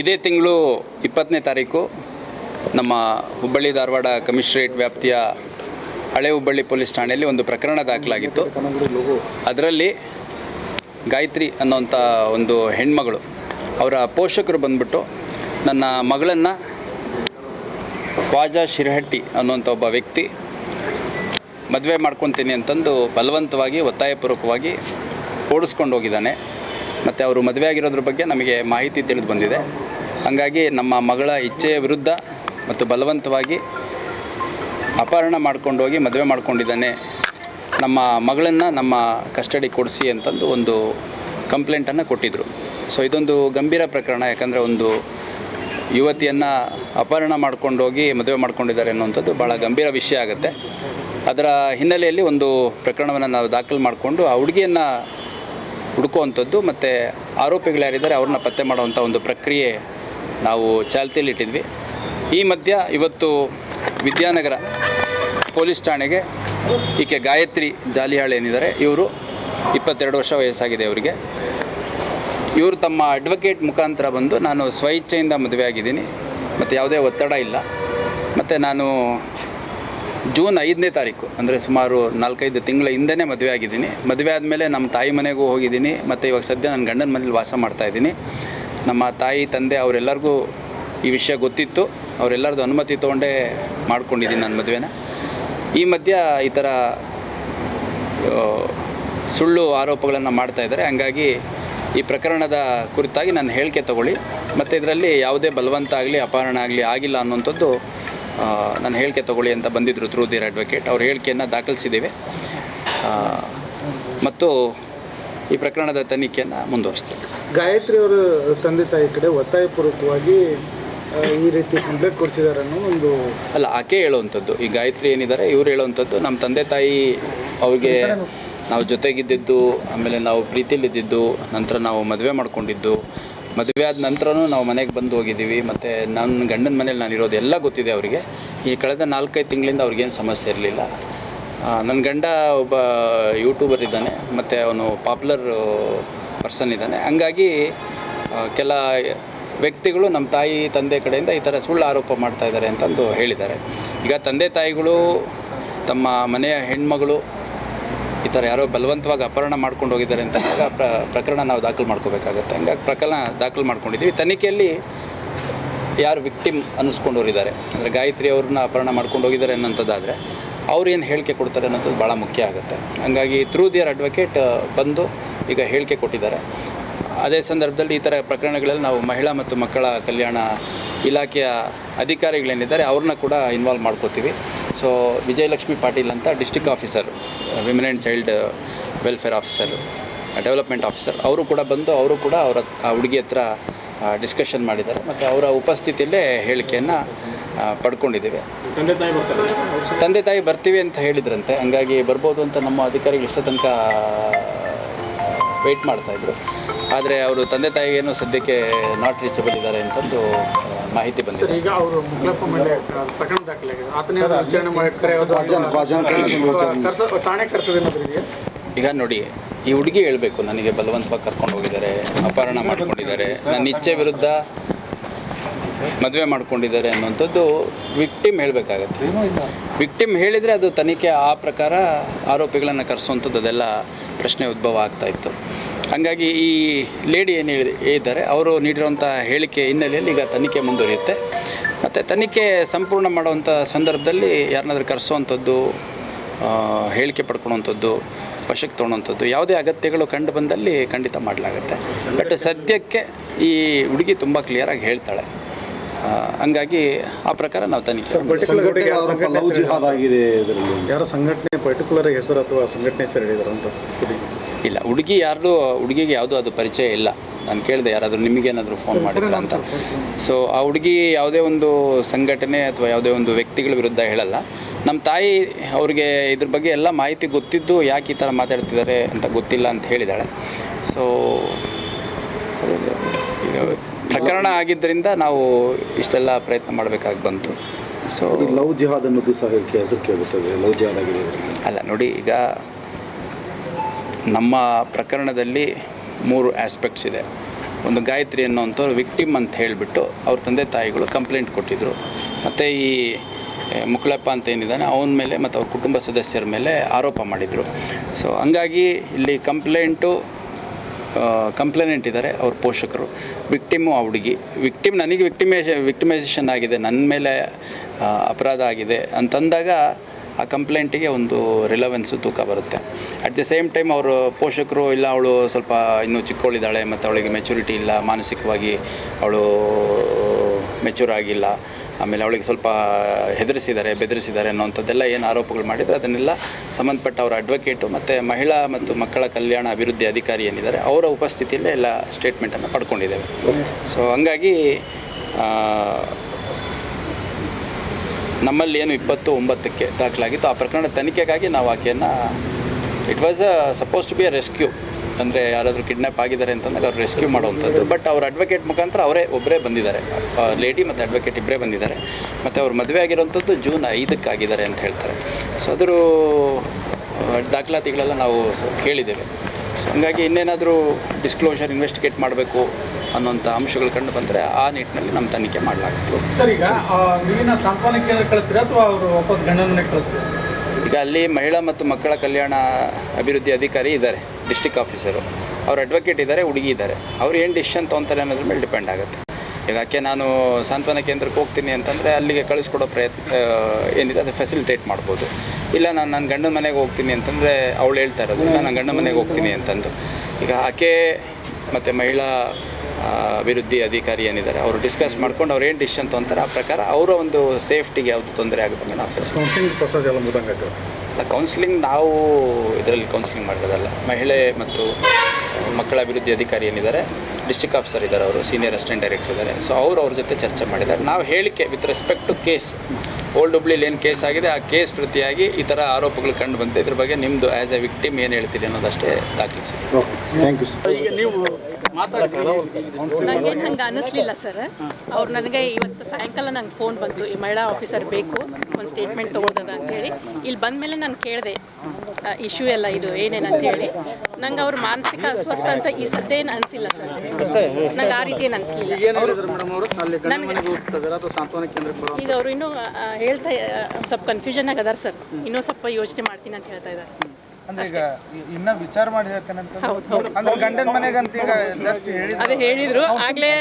ಇದೇ ತಿಂಗಳು ಇಪ್ಪತ್ತನೇ ತಾರೀಕು ನಮ್ಮ ಹುಬ್ಬಳ್ಳಿ ಧಾರವಾಡ ಕಮಿಷನರೇಟ್ ವ್ಯಾಪ್ತಿಯ ಹಳೆ ಹುಬ್ಬಳ್ಳಿ ಪೊಲೀಸ್ ಠಾಣೆಯಲ್ಲಿ ಒಂದು ಪ್ರಕರಣ ದಾಖಲಾಗಿತ್ತು. ಅದರಲ್ಲಿ ಗಾಯತ್ರಿ ಅನ್ನೋಂಥ ಒಂದು ಹೆಣ್ಮಗಳು, ಅವರ ಪೋಷಕರು ಬಂದ್ಬಿಟ್ಟು ನನ್ನ ಮಗಳನ್ನು ಖ್ವಾಜಾ ಶಿರಹಟ್ಟಿ ಅನ್ನುವಂಥ ಒಬ್ಬ ವ್ಯಕ್ತಿ ಮದುವೆ ಮಾಡ್ಕೊತೀನಿ ಅಂತಂದು ಬಲವಂತವಾಗಿ, ಒತ್ತಾಯಪೂರ್ವಕವಾಗಿ ಓಡಿಸ್ಕೊಂಡು ಹೋಗಿದ್ದಾನೆ. ಮತ್ತು ಅವರು ಮದುವೆ ಆಗಿರೋದ್ರ ಬಗ್ಗೆ ನಮಗೆ ಮಾಹಿತಿ ತಿಳಿದು ಬಂದಿದೆ. ಹಾಗಾಗಿ ನಮ್ಮ ಮಗಳ ಇಚ್ಛೆಯ ವಿರುದ್ಧ ಮತ್ತು ಬಲವಂತವಾಗಿ ಅಪಹರಣ ಮಾಡ್ಕೊಂಡು ಹೋಗಿ ಮದುವೆ ಮಾಡ್ಕೊಂಡಿದ್ದಾನೆ. ನಮ್ಮ ಮಗಳನ್ನು ನಮ್ಮ ಕಸ್ಟಡಿ ಕೊಡಿಸಿ ಅಂತಂದು ಒಂದು ಕಂಪ್ಲೇಂಟನ್ನು ಕೊಟ್ಟಿದ್ದರು ಸೊ ಇದೊಂದು ಗಂಭೀರ ಪ್ರಕರಣ, ಯಾಕಂದರೆ ಒಂದು ಯುವತಿಯನ್ನು ಅಪಹರಣ ಮಾಡ್ಕೊಂಡು ಹೋಗಿ ಮದುವೆ ಮಾಡ್ಕೊಂಡಿದ್ದಾರೆ ಅನ್ನುವಂಥದ್ದು ಭಾಳ ಗಂಭೀರ ವಿಷಯ ಆಗುತ್ತೆ. ಅದರ ಹಿನ್ನೆಲೆಯಲ್ಲಿ ಒಂದು ಪ್ರಕರಣವನ್ನು ನಾವು ದಾಖಲು ಮಾಡಿಕೊಂಡು, ಆ ಹುಡುಗಿಯನ್ನು ಹುಡುಕುವಂಥದ್ದು ಮತ್ತು ಆರೋಪಿಗಳು ಯಾರಿದ್ದಾರೆ ಅವ್ರನ್ನ ಪತ್ತೆ ಮಾಡುವಂಥ ಒಂದು ಪ್ರಕ್ರಿಯೆ ನಾವು ಚಾಲ್ತಿಯಲ್ಲಿಟ್ಟಿದ್ವಿ. ಈ ಮಧ್ಯ ಇವತ್ತು ವಿದ್ಯಾನಗರ ಪೊಲೀಸ್ ಠಾಣೆಗೆ ಈಕೆ ಗಾಯತ್ರಿ ಜಾಲಿಹಾಳ್ ಏನಿದ್ದಾರೆ, ಇವರು ಇಪ್ಪತ್ತೆರಡು ವರ್ಷ ವಯಸ್ಸಾಗಿದೆ ಅವರಿಗೆ. ಇವರು ತಮ್ಮ ಅಡ್ವೊಕೇಟ್ ಮುಖಾಂತರ ಬಂದು ನಾನು ಸ್ವಇಚ್ಛೆಯಿಂದ ಮದುವೆ ಆಗಿದ್ದೀನಿ ಮತ್ತು ಯಾವುದೇ ಒತ್ತಡ ಇಲ್ಲ. ಮತ್ತು ನಾನು ಜೂನ್ ಐದನೇ ತಾರೀಕು, ಅಂದರೆ ಸುಮಾರು ನಾಲ್ಕೈದು ತಿಂಗಳ ಹಿಂದೆನೇ ಮದುವೆ ಆಗಿದ್ದೀನಿ. ಮದುವೆ ಆದಮೇಲೆ ನಮ್ಮ ತಾಯಿ ಮನೆಗೂ ಹೋಗಿದ್ದೀನಿ. ಮತ್ತು ಇವಾಗ ಸದ್ಯ ನನ್ನ ಗಂಡನ ಮನೇಲಿ ವಾಸ ಮಾಡ್ತಾ ಇದ್ದೀನಿ. ನಮ್ಮ ತಾಯಿ, ತಂದೆ ಅವರೆಲ್ಲರಿಗೂ ಈ ವಿಷಯ ಗೊತ್ತಿತ್ತು. ಅವರೆಲ್ಲರದ್ದು ಅನುಮತಿ ತೊಗೊಂಡೇ ಮಾಡ್ಕೊಂಡಿದ್ದೀನಿ ನನ್ನ ಮದುವೆನ. ಈ ಮಧ್ಯ ಈ ಥರ ಸುಳ್ಳು ಆರೋಪಗಳನ್ನು ಮಾಡ್ತಾಯಿದ್ದಾರೆ ಹಂಗಾಗಿ ಈ ಪ್ರಕರಣದ ಕುರಿತಾಗಿ ನಾನು ಹೇಳಿಕೆ ತಗೊಳ್ಳಿ. ಮತ್ತು ಇದರಲ್ಲಿ ಯಾವುದೇ ಬಲವಂತ ಆಗಲಿ, ಅಪಹರಣ ಆಗಲಿ ಆಗಿಲ್ಲ ಅನ್ನುವಂಥದ್ದು ನಾನು ಹೇಳಿಕೆ ತಗೊಳ್ಳಿ ಅಂತ ಬಂದಿದ್ದರು ಥ್ರೂ ದಿರ್ ಅಡ್ವೊಕೇಟ್ ಅವ್ರ ಹೇಳಿಕೆಯನ್ನು ದಾಖಲಿಸಿದ್ದೇವೆ. ಮತ್ತು ಈ ಪ್ರಕರಣದ ತನಿಖೆಯನ್ನು ಮುಂದುವರಿಸ್ತೇವೆ. ಗಾಯತ್ರಿ ಅವರು ತಂದೆ ತಾಯಿ ಕಡೆ ಒತ್ತಾಯಪೂರ್ವಕವಾಗಿ ಈ ರೀತಿ ಕಂಪ್ಲೇಂಟ್ ಕೊಡಿಸಿದ್ದಾರೆ ಅನ್ನೋ ಒಂದು ಅಲ್ಲ ಆಕೆ ಹೇಳುವಂಥದ್ದು. ಈ ಗಾಯತ್ರಿ ಏನಿದ್ದಾರೆ ಇವ್ರು ಹೇಳುವಂಥದ್ದು ನಮ್ಮ ತಂದೆ ತಾಯಿ ಅವ್ರಿಗೆ ನಾವು ಜೊತೆಗಿದ್ದಿದ್ದು ಆಮೇಲೆ ನಾವು ಪ್ರೀತಿಲಿದ್ದಿದ್ದು ನಂತರ ನಾವು ಮದುವೆ ಮಾಡ್ಕೊಂಡಿದ್ದು ಮದುವೆ ಆದ ನಂತರನೂ ನಾವು ಮನೆಗೆ ಬಂದು ಹೋಗಿದ್ದೀವಿ. ಮತ್ತು ನನ್ನ ಗಂಡನ ಮನೇಲಿ ನಾನು ಇರೋದು ಎಲ್ಲ ಗೊತ್ತಿದೆ ಅವರಿಗೆ. ಈ ಕಳೆದ ನಾಲ್ಕೈದು ತಿಂಗಳಿಂದ ಅವ್ರಿಗೇನು ಸಮಸ್ಯೆ ಇರಲಿಲ್ಲ. ನನ್ನ ಗಂಡ ಒಬ್ಬ ಯೂಟ್ಯೂಬರ್ ಇದ್ದಾನೆ. ಮತ್ತು ಅವನು ಪಾಪ್ಯುಲರ್ ಪರ್ಸನ್ ಇದ್ದಾನೆ. ಹಂಗಾಗಿ ಕೆಲ ವ್ಯಕ್ತಿಗಳು ನಮ್ಮ ತಾಯಿ, ತಂದೆ ಕಡೆಯಿಂದ ಈ ಥರ ಸುಳ್ಳು ಆರೋಪ ಮಾಡ್ತಾ ಇದ್ದಾರೆ ಅಂತಂದು ಹೇಳಿದ್ದಾರೆ. ಈಗ ತಂದೆ ತಾಯಿಗಳು ತಮ್ಮ ಮನೆಯ ಹೆಣ್ಮಗಳು ಈ ಥರ ಯಾರೋ ಬಲವಂತವಾಗಿ ಅಪಹರಣ ಮಾಡ್ಕೊಂಡು ಹೋಗಿದ್ದಾರೆ ಅಂತ ಪ್ರಕರಣ ನಾವು ದಾಖಲು ಮಾಡ್ಕೋಬೇಕಾಗತ್ತೆ. ಹಂಗಾಗಿ ಪ್ರಕರಣ ದಾಖಲು ಮಾಡ್ಕೊಂಡಿದ್ದೀವಿ. ತನಿಖೆಯಲ್ಲಿ ಯಾರು ವಿಕ್ಟಿಮ್ ಅನ್ನಿಸ್ಕೊಂಡವರಿದ್ದಾರೆ ಅಂದರೆ ಗಾಯತ್ರಿ ಅವ್ರನ್ನ ಅಪಹರಣ ಮಾಡ್ಕೊಂಡು ಹೋಗಿದ್ದಾರೆ ಅನ್ನೋಂಥದ್ದಾದರೆ ಅವ್ರು ಏನು ಹೇಳಿಕೆ ಕೊಡ್ತಾರೆ ಅನ್ನೋಂಥದ್ದು ಭಾಳ ಮುಖ್ಯ ಆಗುತ್ತೆ. ಹಂಗಾಗಿ ಥ್ರೂ ದಿಯರ್ ಅಡ್ವೊಕೇಟ್ ಬಂದು ಈಗ ಹೇಳಿಕೆ ಕೊಟ್ಟಿದ್ದಾರೆ. ಅದೇ ಸಂದರ್ಭದಲ್ಲಿ ಈ ಥರ ಪ್ರಕರಣಗಳಲ್ಲಿ ನಾವು ಮಹಿಳಾ ಮತ್ತು ಮಕ್ಕಳ ಕಲ್ಯಾಣ ಇಲಾಖೆಯ ಅಧಿಕಾರಿಗಳೇನಿದ್ದಾರೆ, ಅವ್ರನ್ನ ಕೂಡ ಇನ್ವಾಲ್ವ್ ಮಾಡ್ಕೋತೀವಿ. ಸೊ ವಿಜಯಲಕ್ಷ್ಮಿ ಪಾಟೀಲ್ ಅಂತ district officer women and child welfare officer development officer ಅವರು ಕೂಡ ಬಂದು ಅವರು ಕೂಡ ಅವರ ಆ ಹುಡುಗಿ ಹತ್ರ ಡಿಸ್ಕಷನ್ ಮಾಡಿದ್ದಾರೆ. ಮತ್ತು ಅವರ ಉಪಸ್ಥಿತಿಯಲ್ಲೇ ಹೇಳಿಕೆಯನ್ನು ಪಡ್ಕೊಂಡಿದ್ದೇವೆ. ತಂದೆ ತಾಯಿ ಬರ್ತಾರೆ. ತಂದೆ ತಾಯಿ ಬರ್ತೀವಿ ಅಂತ ಹೇಳಿದ್ರಂತೆ. ಹಂಗಾಗಿ ಬರ್ಬೋದು ಅಂತ ನಮ್ಮ ಅಧಿಕಾರಿಗಳು ಇಷ್ಟ ತನಕ ವೆಯ್ಟ್ ಮಾಡ್ತಾಯಿದ್ರು ಆದರೆ ಅವರು ತಂದೆ ತಾಯಿಗೇನು ಸದ್ಯಕ್ಕೆ ನಾಟ್ ರೀಚಬಲ್ ಇದ್ದಾರೆ ಅಂತಂದು ಮಾಹಿತಿ ಬಂದಿದೆ. ಈಗ ಅವರು ಮುಗ್ಲಪ್ಪ ಮೇಲೆ ಪ್ರಕರಣ ದಾಖಲಾಗಿದೆ. ಆತನೇ ವಿಚಾರಣೆ ಮಾಡಿ ಕರೆಯೋದು ಕರ್ಸ ಠಾಣೆ ಕರ್ಸೋದು ಈಗ ನೋಡಿ ಈ ಹುಡುಗಿ ಹೇಳಬೇಕು ನನಗೆ ಬಲವಂತವಾಗಿ ಕರ್ಕೊಂಡು ಹೋಗಿದ್ದಾರೆ ಅಪಹರಣ ಮಾಡ್ಕೊಂಡಿದ್ದಾರೆ ನನ್ನ ಇಚ್ಛೆ ವಿರುದ್ಧ ಮದುವೆ ಮಾಡ್ಕೊಂಡಿದ್ದಾರೆ ಅನ್ನುವಂಥದ್ದು ವಿಕ್ಟಿಮ್ ಹೇಳಬೇಕಾಗತ್ತೆ. ವಿಕ್ಟಿಮ್ ಹೇಳಿದರೆ ಅದು ತನಿಖೆ ಆ ಪ್ರಕಾರ ಆರೋಪಿಗಳನ್ನು ಕರೆಸುವಂಥದ್ದು ಅದೆಲ್ಲ ಪ್ರಶ್ನೆ ಉದ್ಭವ ಆಗ್ತಾ ಇತ್ತು. ಹಾಗಾಗಿ ಈ ಲೇಡಿ ಏನು ಹೇಳಿ ಇದ್ದಾರೆ ಅವರು ನೀಡಿರುವಂಥ ಹೇಳಿಕೆ ಹಿನ್ನೆಲೆಯಲ್ಲಿ ಈಗ ತನಿಖೆ ಮುಂದುವರಿಯುತ್ತೆ. ಮತ್ತು ತನಿಖೆ ಸಂಪೂರ್ಣ ಮಾಡುವಂಥ ಸಂದರ್ಭದಲ್ಲಿ ಯಾರನ್ನಾದ್ರೂ ಕರೆಸುವಂಥದ್ದು ಆ, ಹೇಳಿಕೆ ಪಡ್ಕೊಳುವಂಥದ್ದು ವಶಕ್ಕೆ ತೊಗೊಳುವಂಥದ್ದು ಯಾವುದೇ ಅಗತ್ಯಗಳು ಕಂಡು ಬಂದಲ್ಲಿ ಖಂಡಿತ ಮಾಡಲಾಗುತ್ತೆ. ಬಟ್ ಸದ್ಯಕ್ಕೆ ಈ ಹುಡುಗಿ ತುಂಬ ಕ್ಲಿಯರಾಗಿ ಹೇಳ್ತಾಳೆ. ಹಂಗಾಗಿ ಆ ಪ್ರಕಾರ ನಾವು ತನಿಖೆ ಯಾರೋ ಸಂಘಟನೆ ಪರ್ಟಿಕ್ಯುಲರ್ ಹೆಸರು ಅಥವಾ ಸಂಘಟನೆ ಹೆಸರು ಹೇಳಿದಾರೆ ಅಂತ? ಇಲ್ಲ. ಹುಡುಗಿ ಯಾರ್ದು ಹುಡುಗಿಗೆ ಯಾವುದೂ ಅದು ಪರಿಚಯ ಇಲ್ಲ. ನಾನು ಕೇಳಿದೆ ಯಾರಾದರೂ ನಿಮಗೇನಾದರೂ ಫೋನ್ ಮಾಡಿದ್ರ ಅಂತ. ಸೊ ಆ ಹುಡುಗಿ ಯಾವುದೇ ಒಂದು ಸಂಘಟನೆ ಅಥವಾ ಯಾವುದೇ ಒಂದು ವ್ಯಕ್ತಿಗಳ ವಿರುದ್ಧ ಹೇಳಲ್ಲ. ನಮ್ಮ ತಾಯಿ ಅವ್ರಿಗೆ ಇದ್ರ ಬಗ್ಗೆ ಎಲ್ಲ ಮಾಹಿತಿ ಗೊತ್ತಿದ್ದು ಯಾಕೆ ಈ ಥರ ಮಾತಾಡ್ತಿದ್ದಾರೆ ಅಂತ ಗೊತ್ತಿಲ್ಲ ಅಂತ ಹೇಳಿದಾಳೆ ಸೊ ಈಗ ಪ್ರಕರಣ ಆಗಿದ್ದರಿಂದ ನಾವು ಇಷ್ಟೆಲ್ಲ ಪ್ರಯತ್ನ ಮಾಡಬೇಕಾಗಿ ಬಂತು. ಸೊ ಲವ್ ಜಿಹಾದ್ ಅನ್ನೋದು ಸಹ ಹೆಸರು ಕೇಳುತ್ತದೆ. ಲವ್ ಜಿಹಾದ್ ಆಗಿದೆ ಅಲ್ಲ ನೋಡಿ ಈಗ ನಮ್ಮ ಪ್ರಕರಣದಲ್ಲಿ ಮೂರು ಆಸ್ಪೆಕ್ಟ್ಸ್ ಇದೆ. ಒಂದು ಗಾಯತ್ರಿ ಅನ್ನೋಂಥವ್ರು ವಿಕ್ಟಿಮ್ ಅಂತ ಹೇಳಿಬಿಟ್ಟು ಅವ್ರ ತಂದೆ ತಾಯಿಗಳು ಕಂಪ್ಲೇಂಟ್ ಕೊಟ್ಟಿದ್ದರು ಮತ್ತು ಈ ಮುಕ್ಳಪ್ಪ ಅಂತ ಏನಿದ್ದಾನೆ, ಅವನ ಮೇಲೆ ಮತ್ತು ಅವ್ರ ಕುಟುಂಬ ಸದಸ್ಯರ ಮೇಲೆ ಆರೋಪ ಮಾಡಿದರು. ಸೊ ಹಂಗಾಗಿ ಇಲ್ಲಿ ಕಂಪ್ಲೇಂಟು ಕಂಪ್ಲೇನೆಂಟ್ ಇದ್ದಾರೆ ಅವ್ರ ಪೋಷಕರು. ವಿಕ್ಟಿಮು ಆ ಹುಡುಗಿ. ವಿಕ್ಟಿಮ್ ನನಗೆ ವಿಕ್ಟಿಮೇಷ ವಿಕ್ಟಿಮೈಸೇಷನ್ ಆಗಿದೆ. ನನ್ನ ಮೇಲೆ ಅಪರಾಧ ಆಗಿದೆ ಅಂತಂದಾಗ ಆ ಕಂಪ್ಲೇಂಟಿಗೆ ಒಂದು ರಿಲವೆನ್ಸು ತೂಕ ಬರುತ್ತೆ. ಅಟ್ ದಿ ಸೇಮ್ ಟೈಮ್ ಅವರು ಪೋಷಕರು ಇಲ್ಲ, ಅವಳು ಸ್ವಲ್ಪ ಇನ್ನೂ ಚಿಕ್ಕವಳಿದ್ದಾಳೆ ಮತ್ತು ಅವಳಿಗೆ ಮೆಚುರಿಟಿ ಇಲ್ಲ, ಮಾನಸಿಕವಾಗಿ ಅವಳು ಮೆಚೂರ್ ಆಗಿಲ್ಲ, ಆಮೇಲೆ ಅವಳಿಗೆ ಸ್ವಲ್ಪ ಹೆದರಿಸಿದ್ದಾರೆ, ಬೆದರಿಸಿದ್ದಾರೆ ಅನ್ನೋವಂಥದ್ದೆಲ್ಲ ಏನು ಆರೋಪಗಳು ಮಾಡಿದರೆ ಅದನ್ನೆಲ್ಲ ಸಂಬಂಧಪಟ್ಟ ಅವರ ಅಡ್ವೊಕೇಟು ಮತ್ತು ಮಹಿಳಾ ಮತ್ತು ಮಕ್ಕಳ ಕಲ್ಯಾಣ ಅಭಿವೃದ್ಧಿ ಅಧಿಕಾರಿ ಏನಿದ್ದಾರೆ, ಅವರ ಉಪಸ್ಥಿತಿಯಲ್ಲೇ ಎಲ್ಲ ಸ್ಟೇಟ್ಮೆಂಟನ್ನು ಪಡ್ಕೊಂಡಿದ್ದೇವೆ. ಸೊ ಹಂಗಾಗಿ ನಮ್ಮಲ್ಲಿ ಏನು ಇಪ್ಪತ್ತು ಒಂಬತ್ತಕ್ಕೆ ದಾಖಲಾಗಿತ್ತು. ಆ ಪ್ರಕರಣ ತನಿಖೆಗಾಗಿ ನಾವು ಆಕೆಯನ್ನು it was a supposed to be a rescue ಅಂದರೆ ಯಾರಾದರೂ ಕಿಡ್ನ್ಯಾಪ್ ಆಗಿದ್ದಾರೆ ಅಂತಂದಾಗ ಅವ್ರು ರೆಸ್ಕ್ಯೂ ಮಾಡುವಂಥದ್ದು. ಬಟ್ ಅವ್ರ ಅಡ್ವೊಕೇಟ್ ಮುಖಾಂತರ ಅವರೇ ಒಬ್ಬರೇ ಬಂದಿದ್ದಾರೆ. ಲೇಡಿ ಮತ್ತು ಅಡ್ವೊಕೇಟ್ ಇಬ್ಬರೇ ಬಂದಿದ್ದಾರೆ. ಮತ್ತು ಅವ್ರು ಮದುವೆ ಆಗಿರೋಂಥದ್ದು ಜೂನ್ ಐದಕ್ಕೆ ಆಗಿದ್ದಾರೆ ಅಂತ ಹೇಳ್ತಾರೆ. ಸೊ ಅದರ ದಾಖಲಾತಿಗಳೆಲ್ಲ ನಾವು ಕೇಳಿದ್ದೇವೆ. ಸೊ ಹಂಗಾಗಿ ಇನ್ನೇನಾದರೂ ಡಿಸ್ಕ್ಲೋಷರ್ ಇನ್ವೆಸ್ಟಿಗೇಟ್ ಮಾಡಬೇಕು ಅನ್ನೋಂಥ ಅಂಶಗಳು ಕಂಡು ಬಂದರೆ ಆ ನಿಟ್ಟಿನಲ್ಲಿ ನಮ್ಮ ತನಿಖೆ ಮಾಡಲಾಗುತ್ತೆ. ಈಗ ಅಲ್ಲಿ ಮಹಿಳಾ ಮತ್ತು ಮಕ್ಕಳ ಕಲ್ಯಾಣ ಅಭಿವೃದ್ಧಿ ಅಧಿಕಾರಿ ಇದ್ದಾರೆ ಡಿಸ್ಟಿಕ್ ಆಫೀಸರು ಅವ್ರ ಅಡ್ವೊಕೇಟ್ ಇದ್ದಾರೆ ಹುಡುಗಿ ಇದ್ದಾರೆ. ಅವ್ರು ಏನು ಡಿಸಿಷನ್ ತೊಗೊಂತಾರೆ ಅನ್ನೋದ್ರ ಮೇಲೆ ಡಿಪೆಂಡ್ ಆಗುತ್ತೆ. ಈಗ ನಾನು ಸಾಂತ್ವನ ಕೇಂದ್ರಕ್ಕೆ ಹೋಗ್ತೀನಿ ಅಂತಂದರೆ ಅಲ್ಲಿಗೆ ಕಳಿಸ್ಕೊಡೋ ಪ್ರಯತ್ನ ಏನಿದೆ ಅದು ಫೆಸಿಲಿಟೇಟ್ ಮಾಡ್ಬೋದು. ಇಲ್ಲ ನಾನು ನನ್ನ ಗಂಡನ ಮನೆಗೆ ಹೋಗ್ತೀನಿ ಅಂತಂದರೆ ಅವಳು ಹೇಳ್ತಾ ಇರೋದು ನಾನು ಗಂಡನ ಮನೆಗೆ ಹೋಗ್ತೀನಿ ಅಂತಂದು. ಈಗ ಆಕೆ ಮತ್ತು ಮಹಿಳಾ ಅಭಿವೃದ್ಧಿ ಅಧಿಕಾರಿ ಏನಿದ್ದಾರೆ, ಅವರು ಡಿಸ್ಕಸ್ ಮಾಡ್ಕೊಂಡು ಅವ್ರು ಏನು ಡಿಸಿಷನ್ ತೊಗೊಂತಾರೆ ಆ ಪ್ರಕಾರ ಅವರ ಒಂದು ಸೇಫ್ಟಿಗೆ ಯಾವುದು ತೊಂದರೆ ಆಗುತ್ತೆ ನಾವು ಕೌನ್ಸಿಲಿಂಗ್ ನಾವು ಇದರಲ್ಲಿ ಕೌನ್ಸಿಲಿಂಗ್ ಮಾಡೋದಲ್ಲ. ಮಹಿಳೆ ಮತ್ತು ಮಕ್ಕಳ ಅಭಿವೃದ್ಧಿ ಅಧಿಕಾರಿ ಏನಿದ್ದಾರೆ ಡಿಸ್ಟಿಕ್ ಆಫೀಸರ್ ಇದ್ದಾರೆ ಅವರು ಸೀನಿಯರ್ ಅಸಿಸ್ಟೆಂಟ್ ಡೈರೆಕ್ಟರ್ ಇದ್ದಾರೆ. ಸೊ ಅವರು ಅವ್ರ ಜೊತೆ ಚರ್ಚೆ ಮಾಡಿದ್ದಾರೆ. ನಾವು ಹೇಳಿಕೆ with respect to case old ಹುಬ್ಳಿಲಿ ಏನು ಕೇಸ್ ಆಗಿದೆ. ಆ ಕೇಸ್ ಪ್ರತಿಯಾಗಿ ಈ ಥರ ಆರೋಪಗಳು ಕಂಡು ಬಂತು ಇದ್ರ ಬಗ್ಗೆ ನಿಮ್ಮದು ಆ್ಯಸ್ ಎ ವಿಕ್ಟಿಮ್ ಏನು ಹೇಳ್ತೀರಿ ಅನ್ನೋದಷ್ಟೇ ದಾಖಲಿಸಿ ಓಕೆ ಥ್ಯಾಂಕ್ ಯು ಸರ್ ಈಗ ನೀವು ನನಗೇನು ಹಂಗೆ ಅನ್ನಿಸ್ಲಿಲ್ಲ ಸರ್. ಅವ್ರು ನನಗೆ ಇವತ್ತು ಸಾಯಂಕಾಲ ನಂಗೆ ಫೋನ್ ಬಂತು ಈ ಮಹಿಳಾ ಆಫೀಸರ್ ಬೇಕು ಒಂದು ಸ್ಟೇಟ್ಮೆಂಟ್ ತೊಗೊಳ್ದದ ಅಂತೇಳಿ ಇಲ್ಲಿ ಬಂದಮೇಲೆ ನಾನು ಕೇಳಿದೆ ಇಶ್ಯೂ ಎಲ್ಲ ಇದು ಏನೇನು ಅಂತೇಳಿ ನಂಗೆ ಅವ್ರ ಮಾನಸಿಕ ಅಸ್ವಸ್ಥ ಅಂತ ಈ ಸದ್ಯ ಏನು ಅನಿಸಿಲ್ಲ ಸರ್. ನಂಗೆ ಆ ರೀತಿ ಏನು ಅನಿಸಲಿಲ್ಲ. ಈಗ ಅವರು? ಅಲ್ಲಿ ನನಗೆ- ಮನೆಗೆ ಅಥವಾ ಸಾಂತ್ವನ ಕೇಂದ್ರಕ್ಕೆ ಬರೋ ಈಗ ಅವರು ಇನ್ನೂ ಹೇಳ್ತಾ ಸ್ವಲ್ಪ ಕನ್ಫ್ಯೂಷನ್ ಆಗದಾರ ಸರ್. ಇನ್ನೂ ಸ್ವಲ್ಪ ಯೋಚನೆ ಮಾಡ್ತೀನಿ ಅಂತ ಹೇಳ್ತಾ ಇದ್ದಾರೆ ಅಂದ್ರೆ ಈಗ ಇನ್ನ ವಿಚಾರ ಮಾಡಿ ಅಂದ್ರೆ ಗಂಡನ ಮನೆಗಂತ ಈಗ ಜಸ್ಟ್ ಅದೇ ಹೇಳಿದ್ರು. ಆಗ್ಲೇ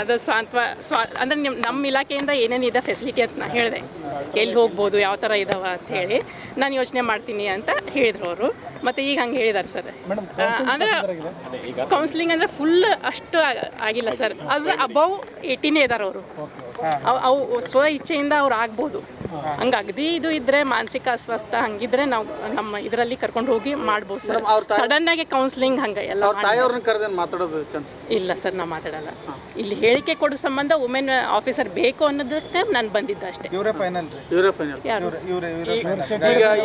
ಅದು ಸ್ವಾಂತ್ವ ಸ್ವಾ ಅಂದ್ರೆ ನಿಮ್ ನಮ್ಮ ಇಲಾಖೆಯಿಂದ ಏನೇನಿದೆ ಫೆಸಿಲಿಟಿ ಅಂತ ನಾ ಹೇಳಿದೆ. ಎಲ್ಲಿ ಹೋಗ್ಬೋದು ಯಾವ ತರ ಇದಾವ ಅಂತ ಹೇಳಿ ನಾನು ಯೋಚನೆ ಮಾಡ್ತೀನಿ ಅಂತ ಹೇಳಿದ್ರು ಅವರು. ಮತ್ತೆ ಈಗ ಹಂಗೆ ಹೇಳಿದ್ದಾರೆ ಸರ್. ಅಂದ್ರೆ ಕೌನ್ಸಿಲಿಂಗ್ ಅಂದ್ರೆ ಫುಲ್ ಅಷ್ಟು ಆಗಿಲ್ಲ ಸರ್. ಅದ್ರ ಅಬೌವ್ ಏಯ್ಟೀನೇ ಇದ್ದಾರೆ ಅವರು. ಅವು ಅವು ಸ್ವ ಇಚ್ಛೆಯಿಂದ ಅವ್ರು ಆಗ್ಬೋದು. ಹಂಗೆ ಅಗದಿ ಇದು ಇದ್ರೆ ಮಾನಸಿಕ ಅಸ್ವಸ್ಥ ಹಂಗಿದ್ರೆ ನಾವು ನಮ್ಮ ಇದರಲ್ಲಿ ಕರ್ಕೊಂಡು ಹೋಗಿ ಮಾಡ್ಬೋದು ಸರ್. ಸಡನ್ ಆಗಿ ಕೌನ್ಸಿಲಿಂಗ್ ಹಂಗೆ ಎಲ್ಲ ಮಾತಾಡೋದು ಚಾನ್ಸ್ ಇಲ್ಲ ಸರ್ ನಾವು ಮಾತಾಡಲ್ಲ. ಇಲ್ಲಿ ಹೇಳಿಕೆ ಕೊಡೋ ಸಂಬಂಧ ವುಮೆನ್ ಆಫೀಸರ್ ಬೇಕು ಅನ್ನೋದಕ್ಕೆ ನಾನು ಬಂದಿದ್ದೆ ಅಷ್ಟೇ. ಇವರೇ ಫೈನಲ್ ರೀ. ಇವರೇ ಫೈನಲ್ ಯಾರು? ಇವ್ರೆ ಇವ್ರೆ ಈಗ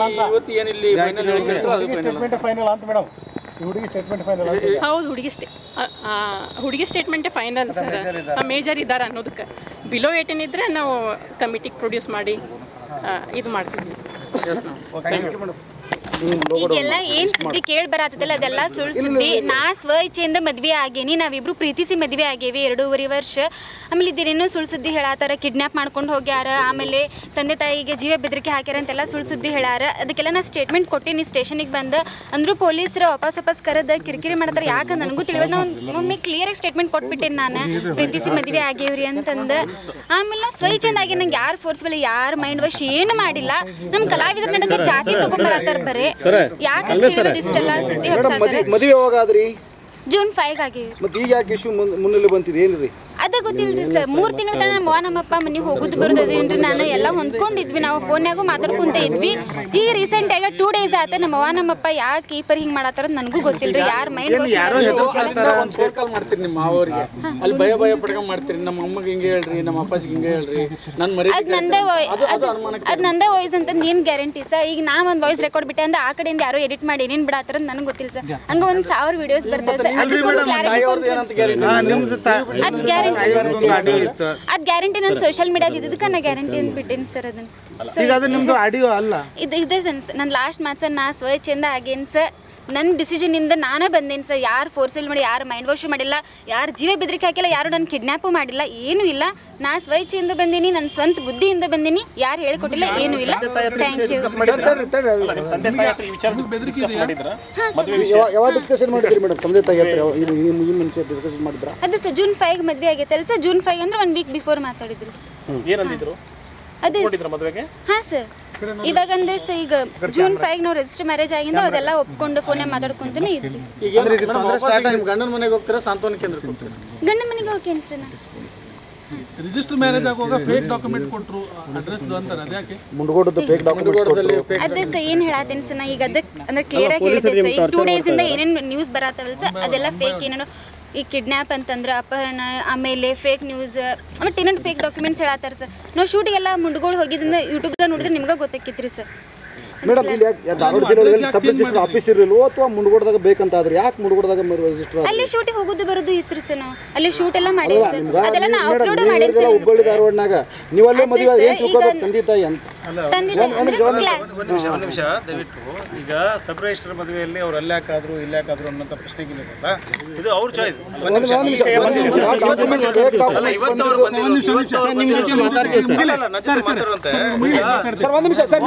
ಈ- ಇವತ್ತು ಏನಿಲ್ಲ ಫೈನಲ್ ಅಂತ ಮೇಡಮ್. ಹುಡುಗಿ ಸ್ಟೇಟ್ಮೆಂಟ್ ಫೈನಲ್ ಹೌದು ಹುಡುಗಿ ಸ್ಟೇ ಹುಡುಗಿ ಸ್ಟೇಟ್ಮೆಂಟೇ ಫೈನಲ್ ಸರ್. ಮೇಜರ್ ಇದ್ದಾರೆ? ಅನ್ನೋದಕ್ಕೆ. ಬಿಲೋ ಏಟೇನ್ ಇದ್ರೆ ನಾವು ಕಮಿಟಿಗೆ ಪ್ರೊಡ್ಯೂಸ್ ಮಾಡಿ ಇದು ಮಾಡ್ತಿದ್ವಿ ಈಗೆಲ್ಲ ಏನ್ ಸುದ್ದಿ ಕೇಳಿ ಬರತ್ತದಲ್ಲ ಅದೆಲ್ಲ ಸುಳ್ಳು ಸುದ್ದಿ. ನಾ ಸ್ವ ಇಚ್ಛೆಯಿಂದ ಮದ್ವೆ ಆಗೇನಿ ನಾವಿಬ್ರು ಪ್ರೀತಿಸಿ ಮದ್ವೆ ಆಗೇವಿ ಎರಡೂವರೆ ವರ್ಷ. ಆಮೇಲೆ ಇದೇನೇನೋ ಸುಳ್ಳು ಸುದ್ದಿ ಹೇಳತ್ತಾರ ಕಿಡ್ನಾಪ್ ಮಾಡ್ಕೊಂಡು ಹೋಗ್ಯಾರ ಆಮೇಲೆ ತಂದೆ ತಾಯಿಗೆ ಜೀವ ಬೆದರಿಕೆ ಹಾಕ್ಯಾರ ಅಂತೆಲ್ಲ ಸುಳ್ಳು ಸುದ್ದಿ ಹೇಳಾರ. ಅದಕ್ಕೆಲ್ಲ ನಾ ಸ್ಟೇಟ್ಮೆಂಟ್ ಕೊಟ್ಟೀನಿ ಸ್ಟೇಷನಿಗೆ ಬಂದ. ಅಂದ್ರು ಪೊಲೀಸರು ವಾಪಸ್ ವಾಪಸ್ ಕರೆದ ಕಿರಿಕಿರಿ ಮಾಡ್ತಾರ. ಯಾಕೆ? ನನಗೂ ತಿಳಿಯೋದು ನಾ ಒಮ್ಮೆ ಕ್ಲಿಯರ್ ಆಗಿ ಸ್ಟೇಟ್ಮೆಂಟ್ ಕೊಟ್ಬಿಟ್ಟೇನಿ ನಾನು. ಪ್ರೀತಿಸಿ ಮದ್ವೆ ಆಗೇವ್ರಿ ಅಂತಂದ. ಆಮೇಲೆ ನಾ ಸ್ವ ಇಚ್ಛೆಯಿಂದ ಆಗಿ ನಂಗೆ ಯಾರು ಫೋರ್ಸ್ಬಲ್ ಯಾರು ಮೈಂಡ್ ವಾಶ್ ಏನು ಮಾಡಿಲ್ಲ. ನಮ್ಮ ಕಲಾವಿದ್ರ ನಡಕ ಜಾತಿ ತಗೊಂಬರತ್ತಾರ ಬರೇ ಯಾಕೆ ಇಷ್ಟೆಲ್ಲ ಸುದ್ದಿ ಹಬ್ಸಾತಾರ ಮದುವೆ ಯಾವಾಗಾದ್ರಿ ಜೂನ್ ಫೈವ್ ಆಗಿ ಮತ್ತೆ ಈಗ ಯಾಕೆ ಇಶ್ಯೂ ಮುನ್ನೆಲೆ ಬಂತಿದೆ? ಏನ್ರಿ? ಅದ ಗೊತ್ತಿಲ್ರಿ ಸರ್. ಮೂರು ತಿಂಗಳ ತನಕ ನಮ್ಮ ಅವ್ವ ನಮ್ಮಪ್ಪ ಮನೆಗೆ ಹೋಗುದು ಬರೋದೇನ್ರಿ ನಾನು ಎಲ್ಲ ಹೊಂದ್ಕೊಂಡಿದ್ವಿ. ನಾವು ಫೋನ್ಯಾಗೂ ಮಾತಾಡ್ಕೊಂತ ಇದ್ವಿ. ಈಗ ರೀಸೆಂಟ್ ಆಗ ಟೂ ಡೇಸ್ ಆತ ನಮ್ಮ ಅವ್ವ ನಮ್ಮಪ್ಪ ಯಾಕೆ ಕೀಪರ್ ಹಿಂಗ್ ಮಾಡತ್ತಾರ ನನಗೂ ಗೊತ್ತಿಲ್ರಿ. ಯಾರ ಮೈಂಡ್ ಒಂದು ಫೋನ್ ಕಾಲ್ ಮಾಡ್ತೀರಿ ನಿಮ್ಮ ಅಲ್ಲಿ ಭಯ ಭಯ ಪಡ್ಕೊಂಡ್ ಮಾಡ್ತೀರಿ. ನಮ್ಮ ಅಮ್ಮಗೆ ಹಿಂಗೆ ಹೇಳ್ರಿ ನಮ್ಮ ಅಪ್ಪಾಜಿಗೆ ಹಿಂಗೆ ಹೇಳ್ರಿ. ನನ್ ಮರಿ ಅದ್ ನಂದೇ ವಾಯ್- ಅದು ಅದು ಅದ್- ಅದ್ ನಂದೇ ವಾಯ್ಸ್ ಅಂತ ನೀನ್ ಗ್ಯಾರಂಟಿ ಸರ್? ಈಗ ನಾ ಒಂದ್ ವಾಯ್ಸ್ ರೆಕಾರ್ಡ್ ಬಿಟ್ಟೆ ಅಂದ್ರೆ ಆ ಕಡೆಯಿಂದ ಯಾರೋ ಎಡಿಟ್ ಮಾಡಿ ಏನೇನ್ ಬಿಡತ್ತಾರ ನನಗೆ ಗೊತ್ತಿಲ್ಲ ಸರ್. ಹಂಗ ಒಂದ್ ಸಾವಿರ ವಿಡಿಯೋಸ್ ಬರ್ತವೆ ಸರ್. ಅದ್ ಗ್ಯಾರಂಟಿ ಅದ್ ಗ್ಯಾರಂಟಿ ನಾನು ಸೋಷಿಯಲ್ ಮೀಡಿಯಾದ ಇದಕ್ಕೆ ನಾ ಗ್ಯಾರಂಟಿ ಅಂತ ಬಿಟ್ಟೇನಿ ಸರ್ ಅದನ್ನ. ಈಗ ಅದು ನಿಮ್ದು ಆಡಿಯೋ ಅಲ್ಲ. ಇದು ಇದೆ ಸರ್ ನನ್ನ ಲಾಸ್ಟ್ ಮಾತ್ಸ ನಾ ಸ್ವಚ್ಛಂದ ಆಗೇನ್ ಸರ್ ನನ್ನ ಡಿಸಿಷನಿಂದ ನಾನೇ ಬಂದೇನೆ ಸರ್ ಯಾರು ಫೋರ್ಸಲ್ಲಿ ಮಾಡಿ ಯಾರು ಮೈಂಡ್ ವಾಶ್ ಮಾಡಿಲ್ಲ ಯಾರು ಜೀವ ಬೆದರಿಕೆ ಹಾಕಿಲ್ಲ ಯಾರು ನನ್ನ ಕಿಡ್ನ್ಯಾಪು ಮಾಡಿಲ್ಲ ಏನೂ ಇಲ್ಲ. ನಾ ಸ್ವಇಚ್ಛೆಯಿಂದ ಬಂದೀನಿ ನನ್ನ ಸ್ವಂತ ಬುದ್ಧಿಯಿಂದ ಬಂದೀನಿ ಯಾರು ಹೇಳಿಕೊಟ್ಟಿಲ್ಲ ಏನೂ ಇಲ್ಲ. ಥ್ಯಾಂಕ್ ಯು ಅದೇ ಯಾವಾಗ ಡಿಸ್ಕಷನ್ ಮಾಡಿದ್ರಿ? ಮೇಡಮ್ ತಂದೆ ತಾಯಿ ಹತ್ರ ಯಾವ- ಈ- ಈ ಈ ಮುಂಚೆ ಡಿಸ್ಕಷನ್ ಮಾಡಿದ್ರ? ಅದು ಸರ್ ಜೂನ್ ಫೈವ್ ಮದುವೆ ಆಗೈತೆ ಅಲ್ಲ ಸರ್ ಜೂನ್ ಫೈವ್ ಅಂದ್ರೆ ಒನ್ ವೀಕ್ ಬಿಫೋರ್ ಮಾತಾಡಿದ್ರು ಸರ್ ಏನಂದಿದ್ರು? ಅದೇ ಮದುವೆಗೆ? ಹಾಂ ಸರ್. ಇವಾಗ ಅಂದ್ರೆ ಸರ್ ಈಗ ಜೂನ್ ಫೈವ್ ನಾವು ರಿಜಿಸ್ಟರ್ ಮ್ಯಾರೇಜ್ ಆಗಿಂದ ಅದೆಲ್ಲ ಒಪ್ಕೊಂಡು ಫೋನೇ ಮಾತಾಡ್ಕೊಂತಾನೆ ಇದ್ರಿ ಈಗ ನಿಮ್ಮ ಗಂಡನ ಮನೆಗೆ ಹೋಗ್ತೀರಾ? ಸಾಂತ್ವನ ಕೇಂದ್ರಕ್ಕೆ ಹೋಗ್ತೀರಾ? ಗಂಡ ಮನೆಗೆ ಓಕೆ ಸರ್ ನಾ ರಿಜಿಸ್ಟರ್ ಮ್ಯಾರೇಜ್ ಆಗುವಾಗ ಫೇಕ್ ಡಾಕ್ಯುಮೆಂಟ್ ಕೊಟ್ಟರು ಅಡ್ರೆಸ್ ಅಂತಾರೆ ಅದ್ಯಾಕೆ ಮುಂಡ್ಗೋಡದ್ದು ಫೇಕ್ ಡಾಕ್ಯುಮೆಂಟ್ಸ್ ಅದೇ ಸರ್ ಏನು ಹೇಳತ್ತೀನಿ ಸರ್ ನಾ ಈಗ ಅದಕ್ಕೆ ಅಂದ್ರೆ ಕ್ಲಿಯರ್ ಆಗಿ ಹೇಳಿದೆ ಸರ್ ಈಗ ಟೂ ಡೇಸ್ ಇಂದ ಏನೇನು ನ್ಯೂಸ್ ಬರತ್ತವಲ್ಲ ಸರ್ ಅದೆಲ್ಲ ಫೇಕ್ ಏನೇನೋ ಈ ಕಿಡ್ನ್ಯಾಪ್ ಅಂತಂದ್ರೆ ಅಪಹರಣ ಆಮೇಲೆ ಫೇಕ್ ನ್ಯೂಸ್ ಆಮೇಲೆ ಇನ್ನೊಂದು ಫೇಕ್ ಡಾಕ್ಯುಮೆಂಟ್ಸ್ ಹೇಳತ್ತಾರ ಸರ್ ನಾವು ಶೂಟಿಗೆಲ್ಲ ಮುಂಡ್ಗೋಳು ಹೋಗಿದ್ದಿಂದ ಯೂಟ್ಯೂಬ್ದಾಗ ನೋಡಿದ್ರೆ ನಿಮ್ಗೆ ಗೊತ್ತಾಕಿತ್ರಿ ಸರ್ ಮೇಡಮ್ ಇಲ್ಲಿ ಧಾರವಾಡ ಜಿಲ್ಲೆಯಲ್ಲಿ ಸಬ್ ರಿಜಿಸ್ಟರ್ ಆಫೀಸ್ ಇರಲಿಲ್ಲ ಅಥವಾ ಮುಂಡಗೋಡದಾಗ ಬೇಕಂತ ಆದ್ರೆ ಯಾಕೆ ಮುಂಡಗೋಡದಾಗ ರಿಜಿಸ್ಟರ್ ಅಲ್ಲಿ ಶೂಟಿಗೆ ಹೋಗೋದು ಬರೋದು ಇತ್ರಿ ಸರ್ ನಾವು. ಅಲ್ಲಿ ಶೂಟ್ ಎಲ್ಲ ಮಾಡೀವಿ ಸರ್ ಅದೆಲ್ಲ ನಾವು ಅಪ್ಲೋಡ್ ಸರ್ ಹುಬ್ಬಳ್ಳಿ ಧಾರವಾಡನಾಗ. ನೀವಲ್ಲೇ ಅದೇ ಮದುವೆ ಏನು ತಂದೆ ತಾಯಿ ಅಂತ ಒಂದು ನಿಮಿಷ ಒಂದು ನಿಮಿಷ ದಯವಿಟ್ಟು. ಈಗ ಸಬ್ ರಿಜಿಸ್ಟರ್ ಮದುವೆಯಲ್ಲಿ ಅವ್ರು ಅಲ್ಲಿ ಹಾಕಾದ್ರು ಇಲ್ಲಿ ಹಾಕಾದ್ರು ಅನ್ನೋಂಥ ಪ್ರಶ್ನೆಗಿಲ್ಲ ಇದು ಅವ್ರ ಚಾಯ್ಸ್ ಒಂದು ನಿಮಿಷ ಸರ್.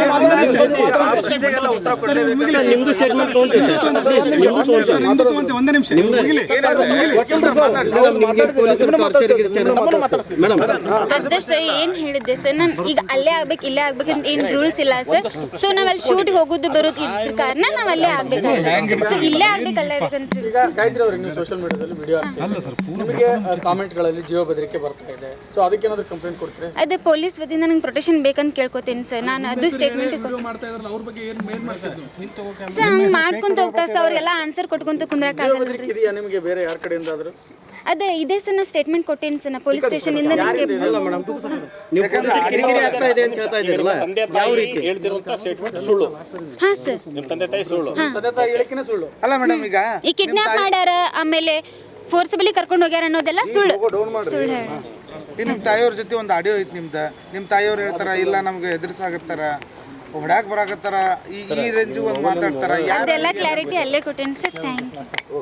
ಏನ್ ಹೇಳಿದ್ದೆ ಸರ್? ನಾನು ಈಗ ಅಲ್ಲೇ ಆಗ್ಬೇಕು ಇಲ್ಲೇ ಆಗ್ಬೇಕು ಏನ್ ರೂಲ್ಸ್ ಇಲ್ಲ. ಸರ್. ಸೊ ನಾವ್ ಅಲ್ಲಿ ಶೂಟ್ ಹೋಗೋದು ಬರೋದು ಇದ್ರ ಕಾರಣ ನಾವ್ ಅಲ್ಲೇ ಆಗ್ಬೇಕಾಗ್ತದೆ ಸೊ ಇಲ್ಲೇ ಆಗ್ಬೇಕಲ್ಲ ಅಲ್ಲೇ ಈಗ ಗಾಯತ್ರಿ ಅವ್ರಿಗೆ ನೀವು ಸೋಷಿಯಲ್ ಮೀಡಿಯಾದಲ್ಲಿ ವಿಡಿಯೋ ನಿಮಗೆ ಕಾಮೆಂಟ್ಗಳಲ್ಲಿ ಜೀವ ಬೆದರಿಕೆ ಬರ್ತಾ ಇದೆ. ಸೊ ಅದಕ್ಕೆ ಏನಾದ್ರು ಕಂಪ್ಲೇಂಟ್ ಕೊಡ್ತೀರಿ? ಅದೇ ಪೊಲೀಸ್ ವತಿಯಿಂದ ನಂಗೆ ಪ್ರೊಟೆಕ್ಷನ್ ಬೇಕಂತ ಕೇಳ್ಕೊತೀನಿ ಸರ್. ನಾನು ಅದು ಸ್ಟೇಟ್ಮೆಂಟ್ ಸರ್ ಹಂಗೆ ಮಾಡ್ಕೊಂತ ಹೋಗ್ತಾರೆ ಸರ್. ಅವ್ರಿಗೆಲ್ಲ ಆನ್ಸರ್ ಕೊಟ್ಕೊಂತ ಕುಂದ್ರಕ್ಕಾಗಲ್ಲ ನಿಮಗೆ ಬೇರೆ ಯಾರ ಕಡೆಯಿಂದ ಆದ್ರೂ ಅದೇ ಇದೇ ಸಣ್ಣ ಸ್ಟೇಟ್ಮೆಂಟ್ ಕೊಟ್ಟೇನು ಸಣ್ಣ ಪೊಲೀಸ್ ಸ್ಟೇಷನ್ ಇಂದ ನನಗೆ ಹಾಂ ಸರ್. ತಂದೆ ತಾಯಿ ಹೇಳಿಕೆನೇ ಸುಳ್ಳು. ಅಲ್ಲ ಮೇಡಮ್ ಈಗ ಈ ಕಿಡ್ನಾಪ್ ಮಾಡ್ಯಾರ ಆಮೇಲೆ ಫೋರ್ಸಬಲಿ ಕರ್ಕೊಂಡು ಹೋಗ್ಯಾರ ಅನ್ನೋದೆಲ್ಲ ಸುಳ್ಳು. ನಿಮ್ಮ ತಾಯಿಯವ್ರ ಜೊತೆ ಒಂದು ಆಡಿಯೋ ಐತಿ ನಿಮ್ದ. ನಿಮ್ಮ ತಾಯಿಯವ್ರು ಹೇಳ್ತಾರ ಇಲ್ಲ ನಮ್ಗೆ ಎದುರಿಸಾಗತ್ತಾರ. ಹೊಡ್ಯಾಕ್ ಬರಾಕತ್ತಾರ. ಈ ಈ ರೇಂಜ್ ಒಂದು ಮಾತಾಡ್ತಾರ. ಅದೆಲ್ಲ ಕ್ಲಾರಿಟಿ ಅಲ್ಲೇ ಕೊಟ್ಟೇನ್ ಸರ್. Thank you